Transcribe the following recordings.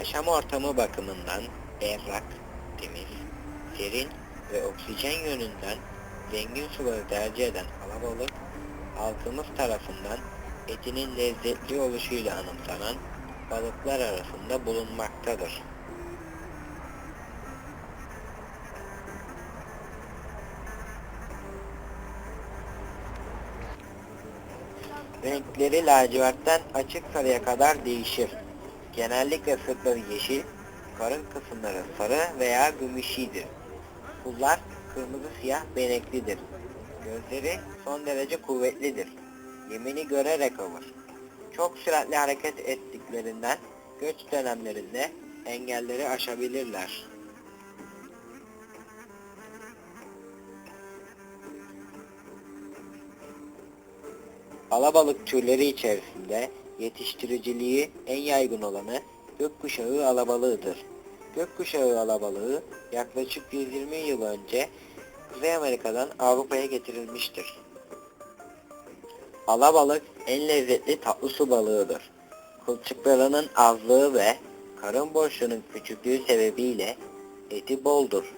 Yaşam ortamı bakımından berrak, temiz, serin ve oksijen yönünden zengin suları tercih eden alabalık, halkımız tarafından etinin lezzetli oluşuyla anımsanan balıklar arasında bulunmaktadır. Renkleri lacivertten açık sarıya kadar değişir. Genellikle sırtları yeşil, karın kısımları sarı veya gümüşidir. Pullar kırmızı siyah beneklidir. Gözleri son derece kuvvetlidir. Yemini görerek alır. Çok süratli hareket ettiklerinden göç dönemlerinde engelleri aşabilirler. Alabalık türleri içerisinde yetiştiriciliği en yaygın olanı gökkuşağı alabalığıdır. Gökkuşağı alabalığı yaklaşık 120 yıl önce Kuzey Amerika'dan Avrupa'ya getirilmiştir. Alabalık en lezzetli tatlı su balığıdır. Kılçıklarının azlığı ve karın boşluğunun küçüklüğü sebebiyle eti boldur.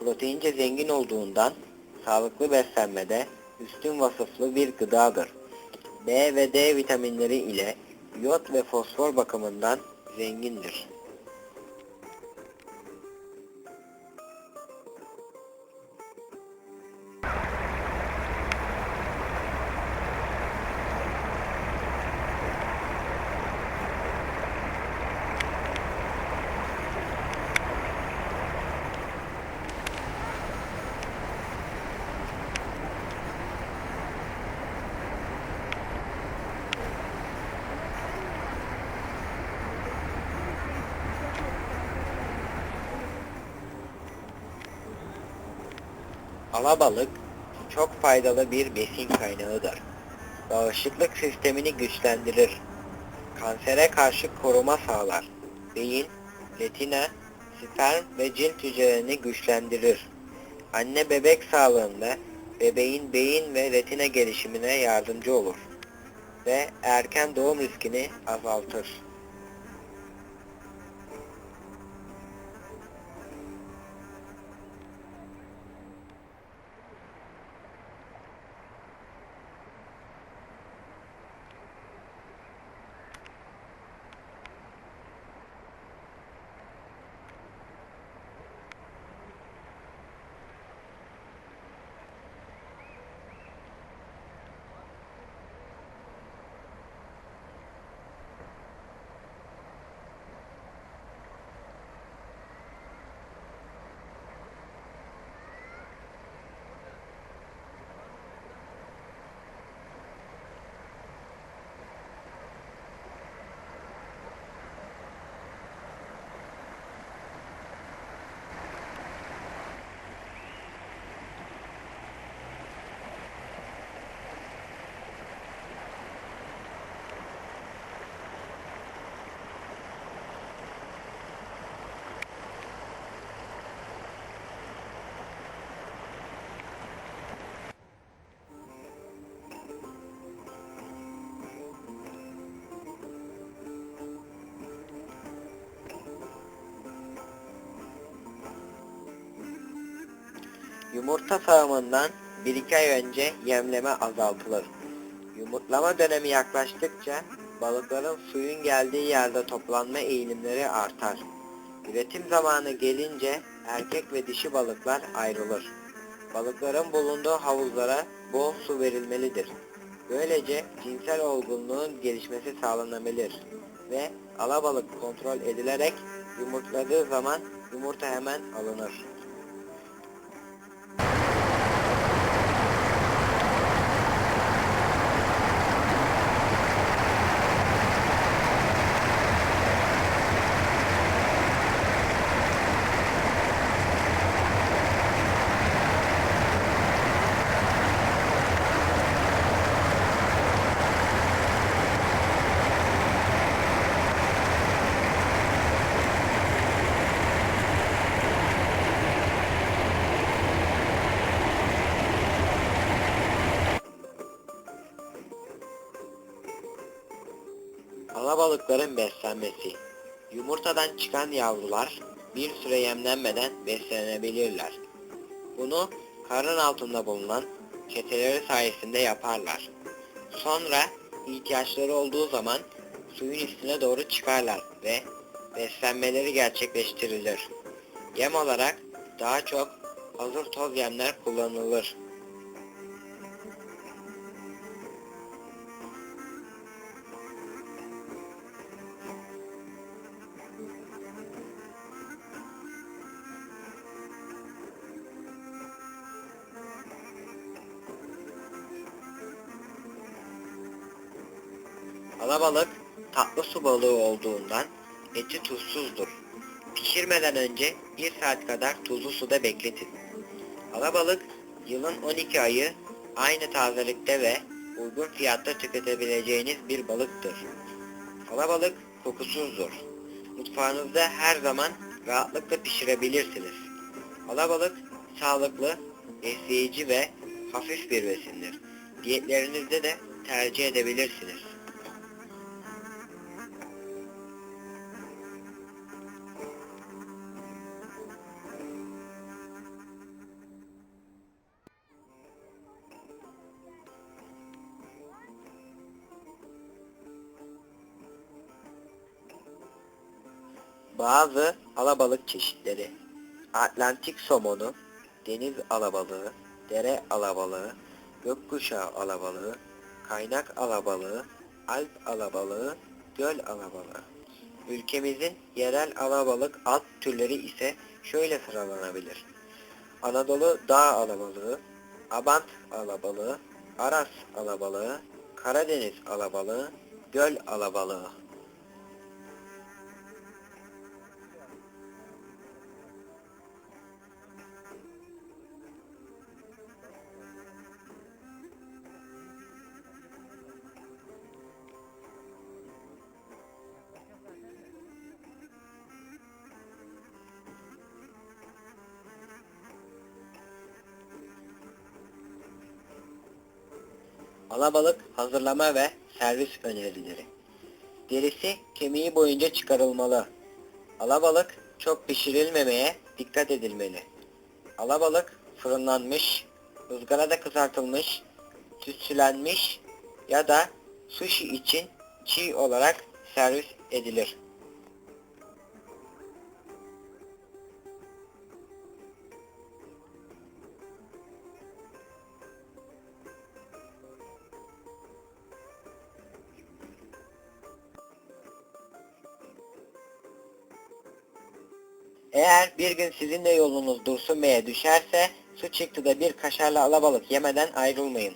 Proteince zengin olduğundan sağlıklı beslenmede üstün vasıflı bir gıdadır. B ve D vitaminleri ile iot ve fosfor bakımından zengindir. Alabalık çok faydalı bir besin kaynağıdır. Bağışıklık sistemini güçlendirir. Kansere karşı koruma sağlar. Beyin, retina, sperm ve cilt hücrelerini güçlendirir. Anne bebek sağlığında bebeğin beyin ve retina gelişimine yardımcı olur ve erken doğum riskini azaltır. Yumurta sağımından 1-2 ay önce yemleme azaltılır. Yumurtlama dönemi yaklaştıkça balıkların suyun geldiği yerde toplanma eğilimleri artar. Üretim zamanı gelince erkek ve dişi balıklar ayrılır. Balıkların bulunduğu havuzlara bol su verilmelidir. Böylece cinsel olgunluğun gelişmesi sağlanabilir ve alabalık kontrol edilerek yumurtladığı zaman yumurta hemen alınır. Alabalıkların beslenmesi Yumurtadan çıkan yavrular bir süre yemlenmeden beslenebilirler. Bunu karın altında bulunan çeteleri sayesinde yaparlar. Sonra ihtiyaçları olduğu zaman suyun üstüne doğru çıkarlar ve beslenmeleri gerçekleştirilir. Yem olarak daha çok hazır toz yemler kullanılır. Alabalık tatlı su balığı olduğundan eti tuzsuzdur. Pişirmeden önce 1 saat kadar tuzlu suda bekletin. Alabalık yılın 12 ayı aynı tazelikte ve uygun fiyatta tüketebileceğiniz bir balıktır. Alabalık kokusuzdur. Mutfağınızda her zaman rahatlıkla pişirebilirsiniz. Alabalık sağlıklı, besleyici ve hafif bir besindir. Diyetlerinizde de tercih edebilirsiniz. Bazı alabalık çeşitleri Atlantik somonu, deniz alabalığı, dere alabalığı, gökkuşağı alabalığı, kaynak alabalığı, alp alabalığı, göl alabalığı. Ülkemizin yerel alabalık alt türleri ise şöyle sıralanabilir. Anadolu dağ alabalığı, Abant alabalığı, Aras alabalığı, Karadeniz alabalığı, göl alabalığı. Alabalık hazırlama ve servis önerileri. Derisi kemiği boyunca çıkarılmalı. Alabalık çok pişirilmemeye dikkat edilmeli. Alabalık fırınlanmış, ızgarada kızartılmış, tütsülenmiş ya da sushi için çiğ olarak servis edilir. Eğer bir gün sizin de yolunuz Dursun Bey'e düşerse su çıktı da bir kaşarlı alabalık yemeden ayrılmayın.